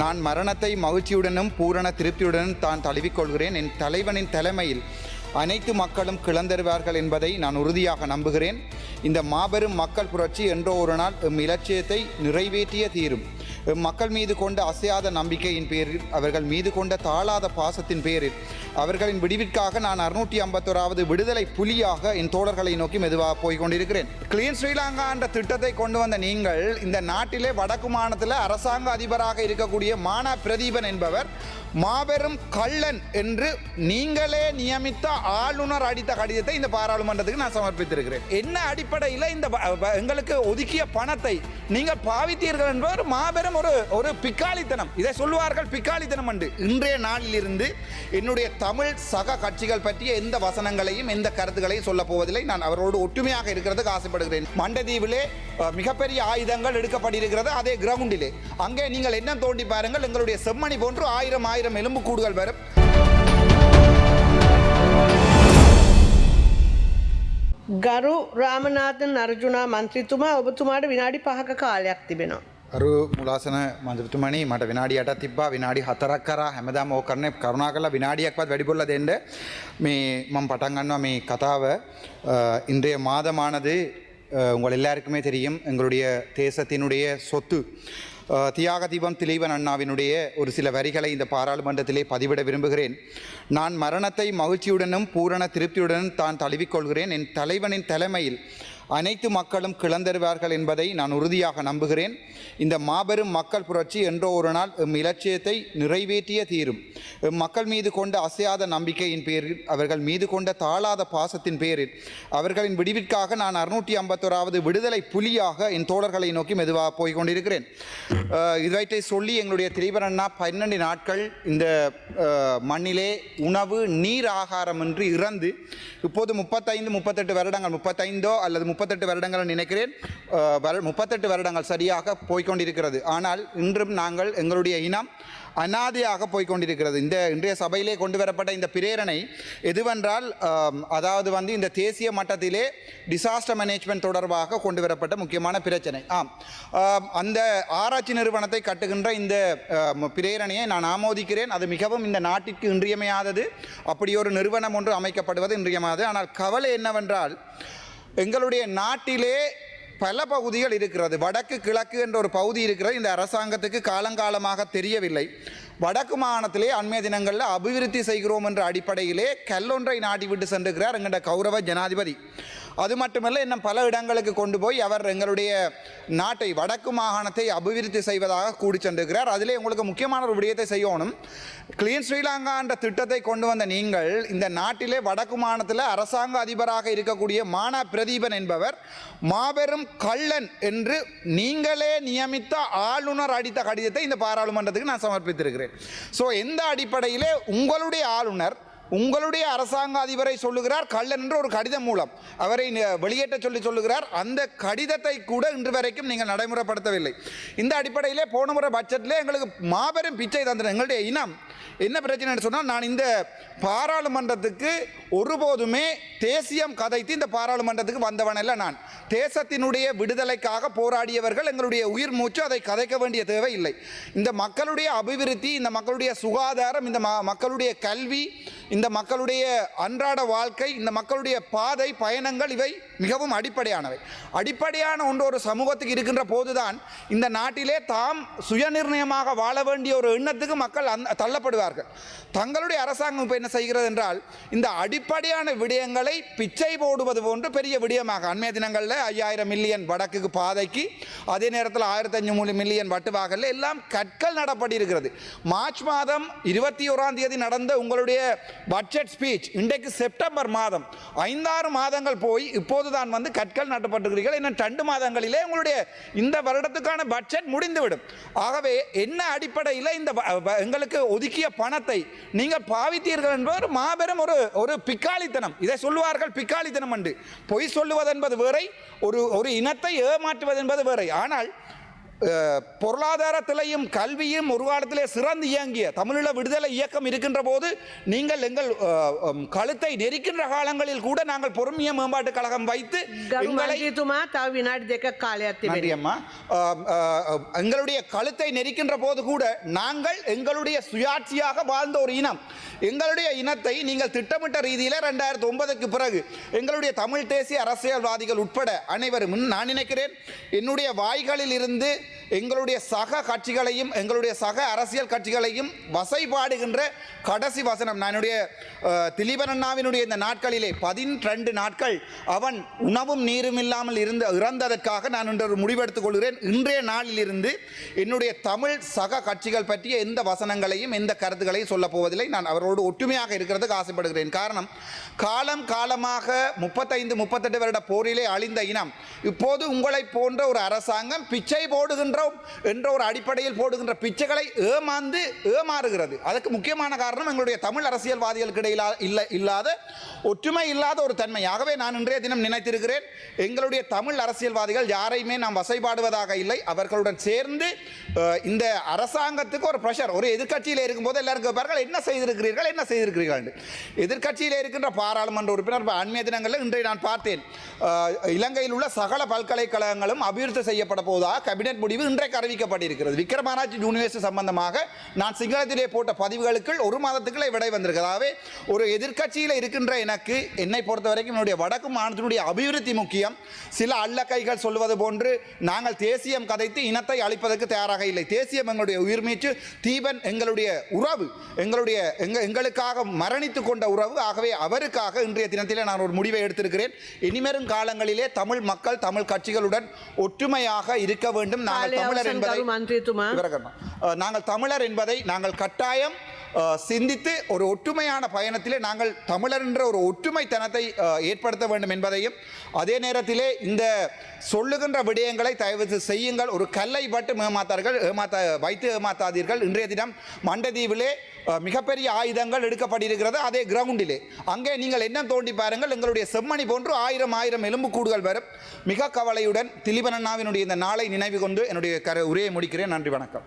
நான் மரணத்தை மகிழ்ச்சியுடனும் பூரண திருப்தியுடனும் தான் தழுவிக்கொள்கிறேன். என் தலைவனின் தலைமையில் அனைத்து மக்களும் கிளந்தருவார்கள் என்பதை நான் உறுதியாக நம்புகிறேன். இந்த மாபெரும் மக்கள் புரட்சி என்றோ ஒரு நாள் எம் இலட்சியத்தை நிறைவேற்றிய தீரும். எம் மக்கள் மீது கொண்ட அசையாத நம்பிக்கையின் பேரில் அவர்கள் மீது கொண்ட தாழாத பாசத்தின் பேரில் அவர்களின் விடிவிற்காக நான் அறுநூற்றி ஐம்பத்தோராவது விடுதலை புலியாக என் தோழர்களை நோக்கி மெதுவாக போய் கொண்டிருக்கிறேன். கிளீன் ஸ்ரீலங்கா என்ற திட்டத்தை கொண்டு வந்த நீங்கள் இந்த நாட்டிலே வடக்கு மாநிலத்தில் அரசாங்க அதிபராக இருக்கக்கூடிய மானா பிரதீபன் என்பவர் மாபெரும் கள்ளன் என்று நீங்களே நியமித்த ஆளுநர் அடித்த கடிதத்தை இந்த பாராளுமன்றத்துக்கு நான் சமர்ப்பித்திருக்கிறேன். என்ன அடிப்படையில் இந்த வ- எங்களுக்கு ஒதுக்கிய பணத்தை நீங்கள் பாவித்தீர்கள் என்பவர் மாபெரும் ஒரு ஒரு பிக்காளித்தனம். இதை சொல்லுவார்கள் பிக்காளித்தனம் என்று இன்றைய நாளிலிருந்து என்னுடைய தமிழ் சக கட்சிகள் பற்றிய எந்த வசனங்களையும் எந்த கருத்துக்களையும் சொல்ல போவதில்லை நான் அவரோடு ஒற்றுமையாக இருக்கிறதுக்கு ஆசைப்படுகிறேன் மண்டதீவிலே அஹ், மிகப்பெரிய ஆயுதங்கள் எடுக்கப்பட்டிருக்கிறது அதே கிரவுண்டிலே அங்கே நீங்கள் என்ன தோண்டி பாருங்கள் எங்களுடைய செம்மணி போன்று ஆயிரம் ஆயிரம் எலும்புக்கூடுகள் வரும் ගරු රාමනාතන් අර්ජුනා මන්ත්‍රීතුමා ඔබතුමාට විනාඩි පහක කාලයක් තිබෙනවා. අරු මුලාසන මන්දතුමනි මට විනාඩියට තිබ්බා. විනාඩි 4ක් කරා හැමදාම ඕක කරන්නේ කරුණා කරලා විනාඩියක්වත් වැඩි බොල්ලා දෙන්න. මේ මම පටන් මේ කතාව. இன்றைய மாதமானது உங்கள் எல்லாருக்குமே தெரியும் எங்களுடைய தேசத்தினுடைய சொத்து தியாக தீபம் திலீபன் அண்ணாவினுடைய ஒரு சில வரிகளை இந்த பாராளுமன்றத்திலே பதிவிட விரும்புகிறேன் நான் மரணத்தை மகிழ்ச்சியுடனும் பூரண திருப்தியுடனும் தான் தழுவிக்கொள்கிறேன் என் தலைவனின் தலைமையில் அனைத்து மக்களும் கிளந்தருவார்கள் என்பதை நான் உறுதியாக நம்புகிறேன். இந்த மாபெரும் மக்கள் புரட்சி என்றோ ஒரு நாள் எம் இலட்சியத்தை நிறைவேற்றிய தீரும். எம் மக்கள் மீது கொண்ட அசையாத நம்பிக்கையின் பேரில் அவர்கள் மீது கொண்ட தாழாத பாசத்தின் பேரில் அவர்களின் விடிவிற்காக நான் அறுநூற்றி ஐம்பத்தோராவது விடுதலை புலியாக என் தோழர்களை நோக்கி மெதுவாக போய் கொண்டிருக்கிறேன். சொல்லி எங்களுடைய திரிபரண்ணா பன்னெண்டு நாட்கள் இந்த மண்ணிலே உணவு நீர் ஆகாரமின்றி இறந்து இப்போது முப்பத்தைந்து முப்பத்தெட்டு வருடங்கள் முப்பத்தைந்தோ அல்லது முப்பத்தெட்டு வருடங்கள் நினைக்கிறேன். முப்பத்தெட்டு வருடங்கள் சரியாக போய்க்கொண்டிருக்கிறது. ஆனால் இன்றும் நாங்கள் எங்களுடைய இனம் அனாதையாக போய்க்கொண்டிருக்கிறது. இந்த இன்றைய சபையிலே கொண்டு வரப்பட்ட இந்த பிரேரணை எதுவென்றால் அதாவது வந்து இந்த தேசிய மட்டத்திலே டிசாஸ்டர் மேனேஜ்மெண்ட் தொடர்பாக கொண்டு வரப்பட்ட முக்கியமான பிரச்சனை. ஆம். அந்த ஆராய்ச்சி நிறுவனத்தை கட்டுகின்ற இந்த பிரேரணையை நான் ஆமோதிக்கிறேன். அது மிகவும் இந்த நாட்டிற்கு இன்றியமையாதது. அப்படி ஒரு நிறுவனம் ஒன்று அமைக்கப்படுவது இன்றியமையாதது. ஆனால் கவலை என்னவென்றால் எங்களுடைய நாட்டிலே பல பகுதிகள் இருக்கிறது. வடக்கு கிழக்கு என்ற ஒரு பகுதி இருக்கிறது. இந்த அரசாங்கத்துக்கு காலங்காலமாக தெரியவில்லை. வடக்கு மாகாணத்திலே அண்மைய தினங்களில் அபிவிருத்தி செய்கிறோம் என்ற அடிப்படையிலே கல்லொன்றை நாட்டி விட்டு சென்றிருக்கிறார் எங்கள்கிட்ட கௌரவ ஜனாதிபதி. அது மட்டுமல்ல இன்னும் பல இடங்களுக்கு கொண்டு போய் அவர் எங்களுடைய நாட்டை வடக்கு மாகாணத்தை அபிவிருத்தி செய்வதாக கூடி சென்றிருக்கிறார். அதிலே உங்களுக்கு முக்கியமான ஒரு விடயத்தை செய்யணும். கிளீன் ஸ்ரீலங்கா என்ற திட்டத்தை கொண்டு வந்த நீங்கள் இந்த நாட்டிலே வடக்கு மாகாணத்தில் அரசாங்க அதிபராக இருக்கக்கூடிய மானா பிரதீபன் என்பவர் மாபெரும் கள்ளன் என்று நீங்களே நியமித்த ஆளுநர் அடித்த கடிதத்தை இந்த பாராளுமன்றத்துக்கு நான் சமர்ப்பித்திருக்கிறேன். ஸோ எந்த அடிப்படையிலே உங்களுடைய ஆளுநர் உங்களுடைய அரசாங்க அதிபரை சொல்லுகிறார் கள்ளன் என்று ஒரு கடிதம் மூலம். அவரை வெளியேற்ற சொல்லி சொல்லுகிறார். அந்த கடிதத்தை கூட இன்று வரைக்கும் நீங்கள் நடைமுறைப்படுத்தவில்லை. இந்த அடிப்படையிலே போன முறை பட்ஜெட்டில் எங்களுக்கு மாபெரும் பிச்சை தந்திரம் எங்களுடைய இனம். என்ன பிரச்சனைன்னு சொன்னால் நான் இந்த பாராளுமன்றத்துக்கு ஒருபோதுமே தேசியம் கதைத்து இந்த பாராளுமன்றத்துக்கு வந்தவன் நான். தேசத்தினுடைய விடுதலைக்காக போராடியவர்கள் எங்களுடைய உயிர் மூச்சு அதை கதைக்க வேண்டிய தேவை இல்லை இந்த மக்களுடைய அபிவிருத்தி இந்த மக்களுடைய சுகாதாரம் இந்த மக்களுடைய கல்வி இந்த மக்களுடைய அன்றாட வாழ்க்கை இந்த மக்களுடைய பாதை பயணங்கள் இவை. மிகவும் அடிப்படையானவை. அடிப்படையான ஒன்று ஒரு சமூகத்துக்கு இருக்கின்ற போதுதான் இந்த நாட்டிலே தாம் சுயநிர்ணயமாக வாழ வேண்டிய ஒரு எண்ணத்துக்கு மக்கள் அந்த தள்ளப்படுவார்கள். தங்களுடைய அரசாங்கம் இப்போ என்ன செய்கிறது என்றால் இந்த அடிப்படையான விடயங்களை பிச்சை போடுவது போன்று பெரிய விடயமாக அண்மைய தினங்களில் ஐயாயிரம் மில்லியன் வடக்குக்கு பாதைக்கு அதே நேரத்தில் ஆயிரத்தி அஞ்சு மில்லியன் வட்டுவாகல எல்லாம் கற்கள் நடப்படி இருக்கிறது. மார்ச் மாதம் இருபத்தி ஓராம் தேதி நடந்த உங்களுடைய பட்ஜெட் ஸ்பீச் இன்றைக்கு செப்டம்பர் மாதம் ஐந்தாறு மாதங்கள் போய் இப்போது தான் வந்து கற்கள் நட்டப்பட்டிருக்கிறீர்கள். இன்னும் ரெண்டு மாதங்களிலே உங்களுடைய இந்த வருடத்துக்கான பட்ஜெட் முடிந்துவிடும். ஆகவே என்ன அடிப்படையில் இந்த எங்களுக்கு ஒதுக்கிய பணத்தை நீங்கள் பாவித்தீர்கள் என்பவர் மாபெரும் ஒரு ஒரு பிக்காளித்தனம். இதை சொல்லுவார்கள் பிக்காளித்தனம் என்று. பொய் சொல்லுவது என்பது வேறை ஒரு ஒரு இனத்தை ஏமாற்றுவது என்பது வேறை. ஆனால் பொருளாதாரத்திலையும் கல்வியும் ஒரு காலத்திலே சிறந்து இயங்கிய தமிழீழ விடுதலை இயக்கம் இருக்கின்ற போது நீங்கள் எங்கள் கழுத்தை நெருக்கின்ற காலங்களில் கூட நாங்கள் பொறுமைய மேம்பாட்டு கழகம் வைத்து எங்களுடைய கழுத்தை நெரிக்கின்ற போது கூட நாங்கள் எங்களுடைய சுயாட்சியாக வாழ்ந்த ஒரு இனம். எங்களுடைய இனத்தை நீங்கள் திட்டமிட்ட ரீதியில் ரெண்டாயிரத்தி ஒன்பதுக்கு பிறகு எங்களுடைய தமிழ் தேசிய அரசியல்வாதிகள் உட்பட அனைவரும் நான் நினைக்கிறேன் என்னுடைய வாய்களில் இருந்து எங்களுடைய சக கட்சிகளையும் எங்களுடைய சக அரசியல் கட்சிகளையும் வசைபாடுகின்ற கடைசி வசனம். நான் என்னுடைய திலீபன் அண்ணாவினுடைய இந்த நாட்களிலே பதின்ரெண்டு நாட்கள் அவன் உணவும் நீரும் இல்லாமல் இருந்து இறந்ததற்காக நான் இன்று ஒரு முடிவெடுத்துக் கொள்கிறேன். இன்றைய நாளில் இருந்து என்னுடைய தமிழ் சக கட்சிகள் பற்றிய எந்த வசனங்களையும் எந்த கருத்துக்களையும் சொல்லப் போவதில்லை. நான் அவரோடு ஒற்றுமையாக இருக்கிறதுக்கு ஆசைப்படுகிறேன். காரணம் காலம் காலமாக முப்பத்தைந்து முப்பத்தெட்டு வருட போரிலே அழிந்த இனம். இப்போது உங்களை போன்ற ஒரு அரசாங்கம் பிச்சை போடுகின்றோம் என்ற ஒரு அடிப்படையில் போடுகின்ற பிச்சைகளை ஏமாந்து ஏமாறுகிறது. அதுக்கு முக்கியமான காரணம் எங்களுடைய தமிழ் அரசியல்வாதிகளுக்கு இடையிலா இல்லை இல்லாத ஒற்றுமை இல்லாத ஒரு தன்மையாகவே நான் இன்றைய தினம் நினைத்திருக்கிறேன் எங்களுடைய தமிழ் அரசியல்வாதிகள் யாரையுமே நாம் வசைபாடுவதாக இல்லை. அவர்களுடன் சேர்ந்து இந்த அரசாங்கத்துக்கு ஒரு ப்ரெஷர் ஒரு எதிர்க்கட்சியில் இருக்கும்போது எல்லாருக்கும் கேட்பார்கள் என்ன செய்திருக்கிறீர்கள்? என்ன செய்திருக்கிறீர்கள்? எதிர்கட்சியில் எதிர்க்கட்சியில் இருக்கின்ற பாராளுமன்ற உறுப்பினர் அண்மைய தினங்களில் இன்றைய நான் பார்த்தேன். இலங்கையில் உள்ள சகல பல்கலைக்கழகங்களும் அபிவிருத்தி செய்யப்பட போவதாக கேபினெட் முடிவு இன்றைக்கு அறிவிக்கப்பட்டிருக்கிறது. விக்ரமாராய்ச்சி யூனிவர்சிட்டி சம்பந்தமாக நான் சிங்களத்திலே போட்ட பதிவுகளுக்குள் ஒரு மாதத்துக்குள்ளே விடை வந்திருக்கிறதாவே ஒரு எதிர்க்கட்சியில் இருக்கின்ற எனக்கு என்னை பொறுத்த வரைக்கும் என்னுடைய வடக்கு மாநிலத்தினுடைய அபிவிருத்தி முக்கியம். சில அல்லக்கைகள் சொல்வது போன்று நாங்கள் தேசியம் கதைத்து இனத்தை அழிப்பதற்கு தயாராக இல்லை. தேசியம் எங்களுடைய உயிர்மீச்சு தீபன் எங்களுடைய உறவு எங்களுடைய எங்க எங்களுக்காக மரணித்து கொண்ட உறவு. ஆகவே அவருக்காக இன்றைய தினத்திலே நான் ஒரு முடிவை எடுத்திருக்கிறேன். இனிமேலும் காலங்களிலே தமிழ் மக்கள் தமிழ் கட்சிகளுடன் ஒற்றுமையாக இருக்க வேண்டும். நாங்கள் தமிழர் என்பதை நாங்கள் கட்டாயம் சிந்தித்து ஒரு ஒற்றுமையான பயணத்திலே நாங்கள் தமிழர் என்ற ஒரு ஒற்றுமைத்தனத்தை ஏற்படுத்த வேண்டும் என்பதையும் அதே நேரத்திலே இந்த சொல்லுகின்ற விடயங்களை தயவு செய்யுங்கள். ஒரு கல்லை பட்டு ஏமாத்தார்கள் ஏமாத்த வைத்து ஏமாத்தாதீர்கள். இன்றைய தினம் மண்டதீவிலே மிகப்பெரிய ஆயுதங்கள் எடுக்கப்பட்டிருக்கிறது. அதே கிரவுண்டிலே அங்கே நீங்கள் என்ன தோண்டி பாருங்கள். எங்களுடைய செம்மணி போன்று ஆயிரம் ஆயிரம் எலும்புக்கூடுகள் வரும். மிக கவலையுடன் திலீபன் அண்ணாவினுடைய இந்த நாளை நினைவு கொண்டு என்னுடைய கரை உரையை முடிக்கிறேன். நன்றி வணக்கம்.